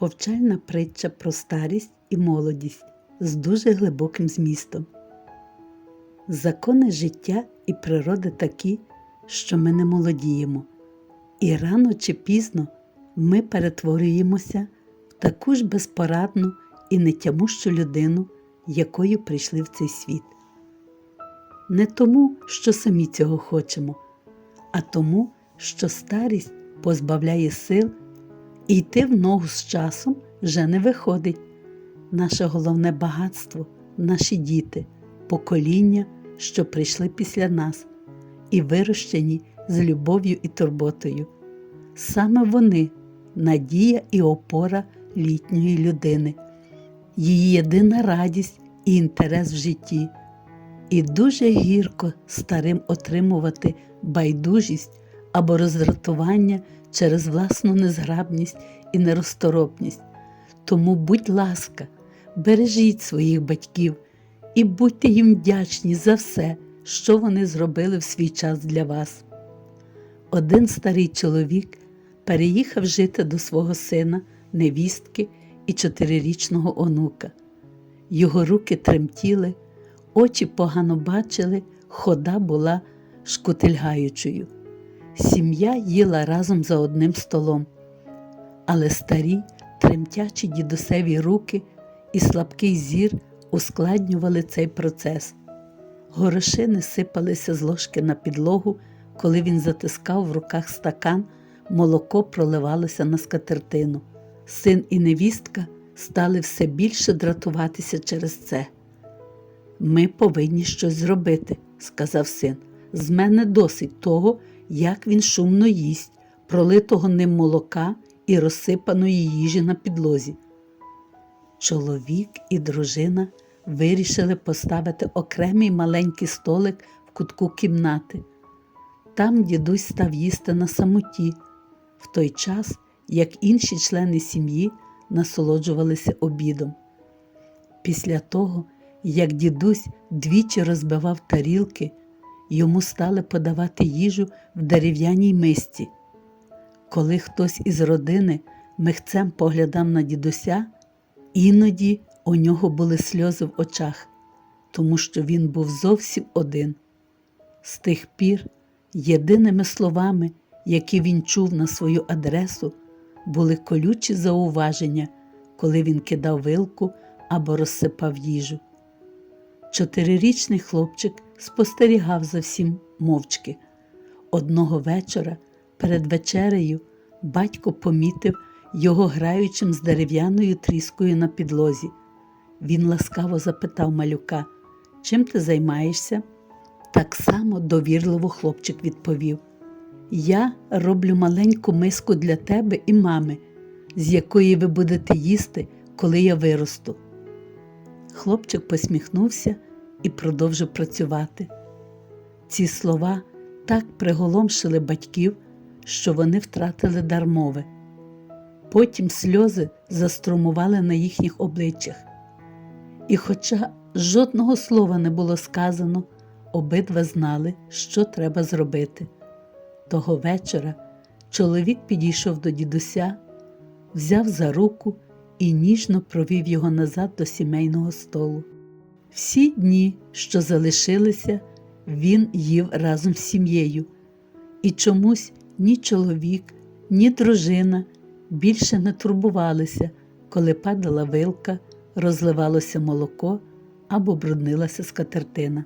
Повчальна притча про старість і молодість з дуже глибоким змістом. Закони життя і природи такі, що ми не молодіємо, і рано чи пізно ми перетворюємося в таку ж безпорадну і нетямущу людину, якою прийшли в цей світ. Не тому, що самі цього хочемо, а тому, що старість позбавляє сил йти в ногу з часом вже не виходить. Наше головне багатство наші діти, покоління, що прийшли після нас, і вирощені з любов'ю і турботою. Саме вони надія і опора літньої людини, її єдина радість і інтерес в житті. І дуже гірко старим отримувати байдужість або роздратування через власну незграбність і нерозторопність. Тому, будь ласка, бережіть своїх батьків і будьте їм вдячні за все, що вони зробили в свій час для вас. Один старий чоловік переїхав жити до свого сина, невістки і чотирирічного онука. Його руки тремтіли, очі погано бачили, хода була шкутильгаючою. Сім'я їла разом за одним столом, але старі, тремтячі дідусеві руки і слабкий зір ускладнювали цей процес. Горошини сипалися з ложки на підлогу, коли він затискав в руках стакан, молоко проливалося на скатертину. Син і невістка стали все більше дратуватися через це. Ми повинні щось зробити, сказав син. З мене досить того, як він шумно їсть, пролитого ним молока і розсипаної їжі на підлозі. Чоловік і дружина вирішили поставити окремий маленький столик в кутку кімнати. Там дідусь став їсти на самоті, в той час, як інші члени сім'ї насолоджувалися обідом. Після того, як дідусь двічі розбивав тарілки, йому стали подавати їжу в дерев'яній мисці. Коли хтось із родини михцем поглядав на дідуся, іноді у нього були сльози в очах, тому що він був зовсім один. З тих пір єдиними словами, які він чув на свою адресу, були колючі зауваження, коли він кидав вилку або розсипав їжу. Чотирирічний хлопчик спостерігав за всім мовчки. Одного вечора перед вечерею батько помітив його граючим з дерев'яною тріскою на підлозі. Він ласкаво запитав малюка, чим ти займаєшся? Так само довірливо хлопчик відповів: Я роблю маленьку миску для тебе і мами, з якої ви будете їсти, коли я виросту. Хлопчик посміхнувся і продовжив працювати. Ці слова так приголомшили батьків, що вони втратили дар мови. Потім сльози заструмували на їхніх обличчях. І, хоча жодного слова не було сказано, обидва знали, що треба зробити. Того вечора чоловік підійшов до дідуся, взяв за руку і ніжно провів його назад до сімейного столу. Всі дні, що залишилися, він їв разом з сім'єю, і чомусь ні чоловік, ні дружина більше не турбувалися, коли падала вилка, розливалося молоко або бруднилася скатертина.